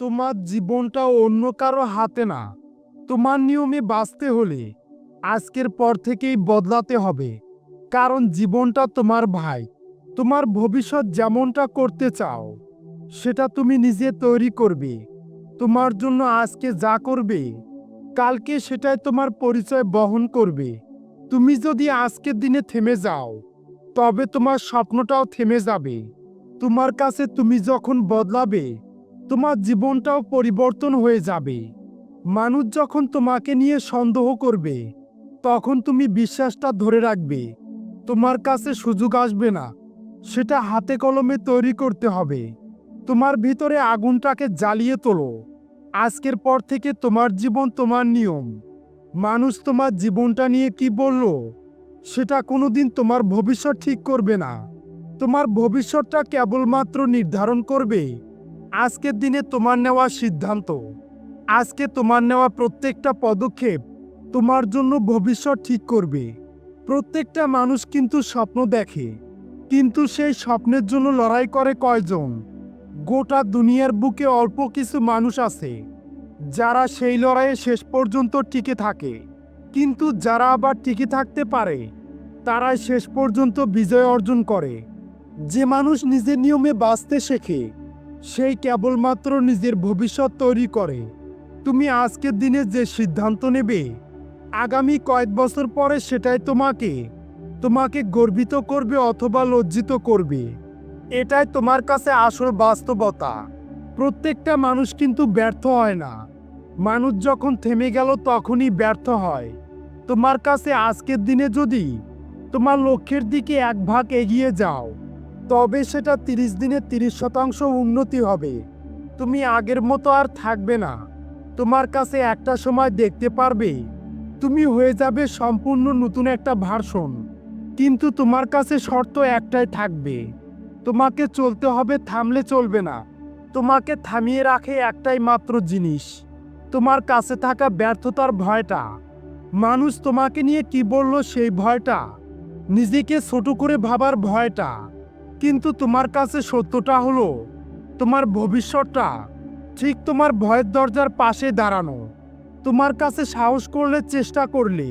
তোমার জীবনটা অন্য কারও হাতে না। তোমার নিয়মে বাঁচতে হলে আজকের পর থেকেই বদলাতে হবে। কারণ জীবনটা তোমার ভাই। তোমার ভবিষ্যৎ যেমনটা করতে চাও, সেটা তুমি নিজে তৈরি করবে। তোমার জন্য আজকে যা করবে, কালকে সেটাই তোমার পরিচয় বহন করবে। তুমি যদি আজকের দিনে থেমে যাও, তবে তোমার স্বপ্নটাও থেমে যাবে। তোমার কাছে তুমি যখন বদলাবে তোমার জীবনটাও পরিবর্তন হয়ে যাবে। মানুষ যখন তোমাকে নিয়ে সন্দেহ করবে, তখন তুমি বিশ্বাসটা ধরে রাখবে। তোমার কাছে সুযোগ আসবে না, সেটা হাতে কলমে তৈরি করতে হবে। তোমার ভিতরে আগুনটাকে জ্বালিয়ে তোলো। আজকের পর থেকে তোমার জীবন তোমার নিয়ম। মানুষ তোমার জীবনটা নিয়ে কি বলল, সেটা কোনোদিন তোমার ভবিষ্যৎ ঠিক করবে না। তোমার ভবিষ্যৎটা কেবলমাত্র নির্ধারণ করবে আজকের দিনে তোমার নেওয়া সিদ্ধান্ত, আজকে তোমার নেওয়া প্রত্যেকটা পদক্ষেপ তোমার জন্য ভবিষ্যৎ ঠিক করবে। প্রত্যেকটা মানুষ কিন্তু স্বপ্ন দেখে, কিন্তু সেই স্বপ্নের জন্য লড়াই করে কয়জন? গোটা দুনিয়ার বুকে অল্প কিছু মানুষ আছে, যারা সেই লড়াইয়ে শেষ পর্যন্ত টিকে থাকে। কিন্তু যারা আবার টিকে থাকতে পারে, তারাই শেষ পর্যন্ত বিজয় অর্জন করে। যে মানুষ নিজের নিয়মে বাঁচতে শেখে সেই কেবলমাত্র নিজের ভবিষ্যৎ তৈরি করে। তুমি আজকের দিনে যে সিদ্ধান্ত নেবে, আগামী কয়েক বছর পরে সেটাই তোমাকে তোমাকে গর্বিত করবে অথবা লজ্জিত করবে। এটাই তোমার কাছে আসল বাস্তবতা। প্রত্যেকটা মানুষ কিন্তু ব্যর্থ হয় না। মানুষ যখন থেমে গেল তখনই ব্যর্থ হয়। তোমার কাছে আজকের দিনে যদি তোমার লক্ষ্যের দিকে এক ভাগ এগিয়ে যাও তবে সেটা তিরিশ দিনে তিরিশ শতাংশ উন্নতি হবে। তুমি আগের মতো আর থাকবে না। তোমার কাছে একটা সময় দেখতে পারবে। তুমি হয়ে যাবে সম্পূর্ণ নতুন একটা ভার্সন। কিন্তু তোমার কাছে শর্ত একটাই থাকবে। তোমাকে চলতে হবে, থামলে চলবে না। তোমাকে থামিয়ে রাখে একটাই মাত্র জিনিস। তোমার কাছে থাকা ব্যর্থতার ভয়টা। মানুষ তোমাকে নিয়ে কি বলল সেই ভয়টা? নিজেকে ছোট করে ভাবার ভয়টা। কিন্তু তোমার কাছে সত্যটা হলো, তোমার ভবিষ্যৎটা ঠিক তোমার ভয়ের দরজার পাশে দাঁড়ানো। তোমার কাছে সাহস করলে, চেষ্টা করলে,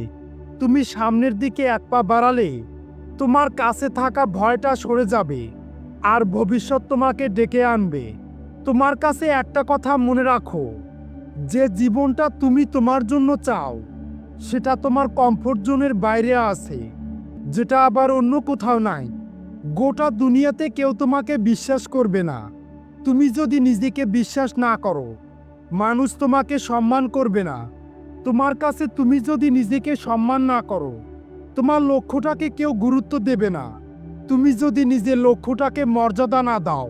তুমি সামনের দিকে এক পা বাড়ালে, তোমার কাছে থাকা ভয়টা সরে যাবে, আর ভবিষ্যৎ তোমাকে ডেকে আনবে। তোমার কাছে একটা কথা মনে রাখো, যে জীবনটা তুমি তোমার জন্য চাও, সেটা তোমার কমফোর্ট জোনের বাইরে আছে, যেটা আবার অন্য কোথাও নাই। গোটা দুনিয়াতে কেউ তোমাকে বিশ্বাস করবে না। তুমি যদি নিজেকে বিশ্বাস না করো, মানুষ তোমাকে সম্মান করবে না। তোমার কাছে তুমি যদি নিজেকে সম্মান না করো, তোমার লক্ষ্যটাকে কেউ গুরুত্ব দেবে না। তুমি যদি নিজের লক্ষ্যটাকে মর্যাদা না দাও,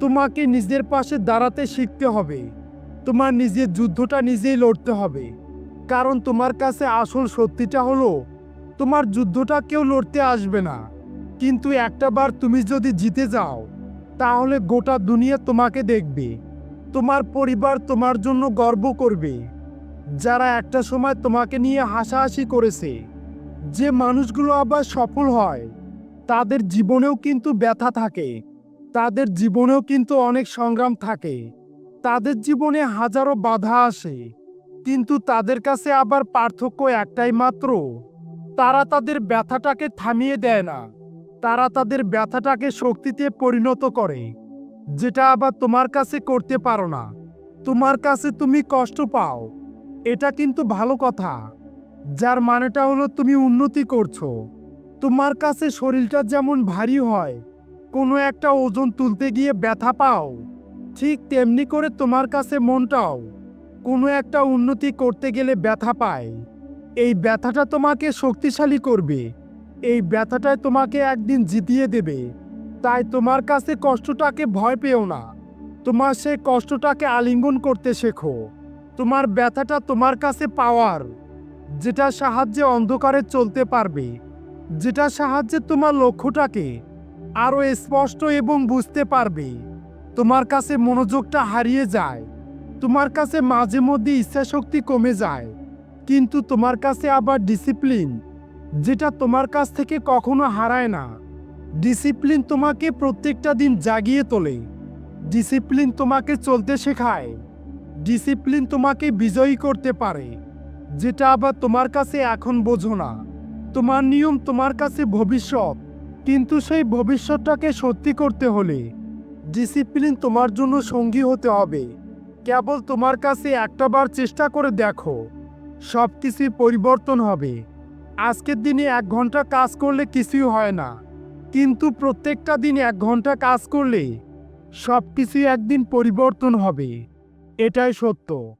তোমাকে নিজের পাশে দাঁড়াতে শিখতে হবে। তোমার নিজের যুদ্ধটা নিজেই লড়তে হবে। কারণ তোমার কাছে আসল সত্যিটা হলো, তোমার যুদ্ধটা কেউ লড়তে আসবে না। কিন্তু একটা বার তুমি যদি জিতে যাও, তাহলে গোটা দুনিয়া তোমাকে দেখবে। তোমার পরিবার তোমার জন্য গর্ব করবে। যারা একটা সময় তোমাকে নিয়ে হাসাহাসি করেছে, যে মানুষগুলো আবার সফল হয়, তাদের জীবনেও কিন্তু ব্যথা থাকে। তাদের জীবনেও কিন্তু অনেক সংগ্রাম থাকে। তাদের জীবনে হাজারো বাধা আসে, কিন্তু তাদের কাছে আবার পার্থক্য একটাই মাত্র, তারা তাদের ব্যথাটাকে থামিয়ে দেয় না। তারা তাদের ব্যথাটাকে শক্তিতে পরিণত করে, যেটা আবার তোমার কাছে করতে পারো না। তোমার কাছে তুমি কষ্ট পাও। এটা কিন্তু ভালো কথা। যার মানেটা হলো তুমি উন্নতি করছ। তোমার কাছে শরীরটা যেমন ভারী হয়, কোনো একটা ওজন তুলতে গিয়ে ব্যথা পাও, ঠিক তেমনি করে তোমার কাছে মনটাও কোনো একটা উন্নতি করতে গেলে ব্যথা পায়। এই ব্যথাটা তোমাকে শক্তিশালী করবে। এই ব্যথাটাই তোমাকে একদিন জিতিয়ে দেবে। তাই তোমার কাছে কষ্টটাকে ভয় পেও না। তোমার সেই কষ্টটাকে আলিঙ্গন করতে শেখো। তোমার ব্যথাটা তোমার কাছে পাওয়ার, যেটা সাহায্যে অন্ধকারে চলতে পারবে, যেটা সাহায্যে তোমার লক্ষ্যটাকে আরও স্পষ্ট এবং বুঝতে পারবে। তোমার কাছে মনোযোগটা হারিয়ে যায়। তোমার কাছে মাঝে মধ্যে ইচ্ছাশক্তি কমে যায়। কিন্তু তোমার কাছে আবার ডিসিপ্লিন যেটা তোমার কাছ থেকে কখনো হারায় না। ডিসিপ্লিন তোমাকে প্রত্যেকটা দিন জাগিয়ে তোলে। ডিসিপ্লিন তোমাকে চলতে শেখায়। ডিসিপ্লিন তোমাকে বিজয়ী করতে পারে। যেটা আবার তোমার কাছে এখন বোঝো না। তোমার নিয়ম তোমার কাছে ভবিষ্যৎ। কিন্তু সেই ভবিষ্যৎটাকে সত্যি করতে হলে ডিসিপ্লিন তোমার জন্য সঙ্গী হতে হবে। কেবল তোমার কাছে একটাবার চেষ্টা করে দেখো। সব কিছুই পরিবর্তন হবে। আজকের দিনে এক ঘণ্টা কাজ করলে কিছুই হয় না। কিন্তু প্রত্যেকটা দিন এক ঘণ্টা কাজ করলে সব কিছুই একদিন পরিবর্তন হবে। এটাই সত্য।